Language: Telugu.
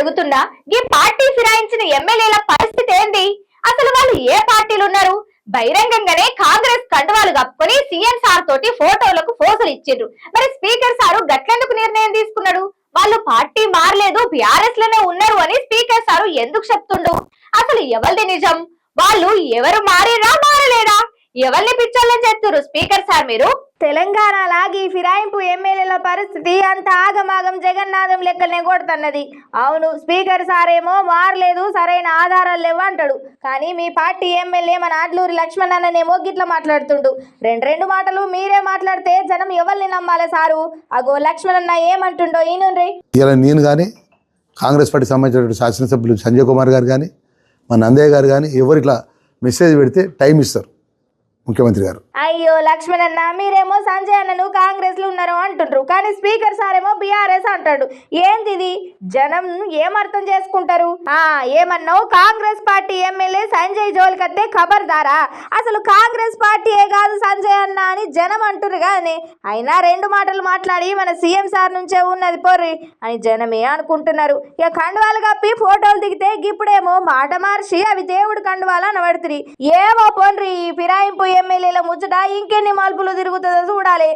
అడుగుతున్నా ఈ పార్టీ ఫిరాయించిన ఎమ్మెల్యేల పరిస్థితి ఏంది? అసలు వాళ్ళు ఏ పార్టీలు ఉన్నారు? బహిరంగంగానే కాంగ్రెస్ కండువాలు కప్పుకొని సీఎం సార్ తోటి ఫోటోలకు ఫోజులు ఇచ్చిండ్రు. మరి స్పీకర్ సారు గట్లెందుకు నిర్ణయం తీసుకున్నాడు? వాళ్ళు పార్టీ మారలేదు బీఆర్ఎస్లోనే ఉన్నారు అని స్పీకర్ సారు ఎందుకు చెప్తుండు? అసలు ఎవరిది నిజం? వాళ్ళు ఎవరు మారిరా మారలేదా? ఎవరిని పిచ్చోళ్ళని చెప్తున్నారు స్పీకర్ సార్ మీరు? తెలంగాణ లాగి ఫిరాయింపు ఎమ్మెల్యేల పరిస్థితి అంత ఆగమాగం జగన్నాథం లెక్కలనే కొడుతున్నది. అవును స్పీకర్ సారేమో మారలేదు సరైన ఆధారాలు లేవు అంటాడు. కానీ మీ పార్టీ ఎమ్మెల్యే మన ఆడ్లూరి లక్ష్మణ్ అన్ననేమో గిట్ల మాట్లాడుతుండు. రెండు రెండు మాటలు మీరే మాట్లాడితే జనం ఎవరిని నమ్మాలి సారు? అగో లక్ష్మణ్ అన్న ఏమంటుండో ఈనుండ్రి. ఇలా నేను కానీ కాంగ్రెస్ పార్టీ సంబంధించిన శాసనసభ్యులు సంజయ్ కుమార్ గారు కానీ మా నందయ్య గారు కానీ ఎవరు ఇట్లా మెసేజ్ పెడితే టైం ఇస్తారు. ముఖ్యమంత్రి గారు. అయ్యో లక్ష్మణ్ అన్న మీరేమో సంజయ్ అన్నను కాంగ్రెస్లో ఉన్నారు అంటుండ్రు. కానీ స్పీకర్ సారేమో బీఆర్ఎస్ అంటాడు. ఏంది ఇది జనం ఏం అర్థం చేసుకుంటారు? ఆ ఏమన్నావు? కాంగ్రెస్ పార్టీ ఎమ్మెల్యే సంజయ్ జోలికత్తే ఖబర్దారా? అసలు కాంగ్రెస్ పార్టీయే కాదు సంజయ్ అన్న అని జనం అంటుర్రు కానీ అయినా రెండు మాటలు మాట్లాడి మన సీఎం సార్ నుంచే ఉన్నది పోర్రి అని జనమే అనుకుంటున్నారు. ఇక కండువాలు కప్పి ఫోటోలు దిగితే ఇప్పుడేమో మాట మార్చి అవి దేవుడు కండువాలు అనబడుతుంది ఏమో పోన్రి ఈ ఫిరాయింపు ఎమ్మెల్యేల ముచ్చట ఇంకెన్ని మలుపులు తిరుగుతుందో చూడాలి.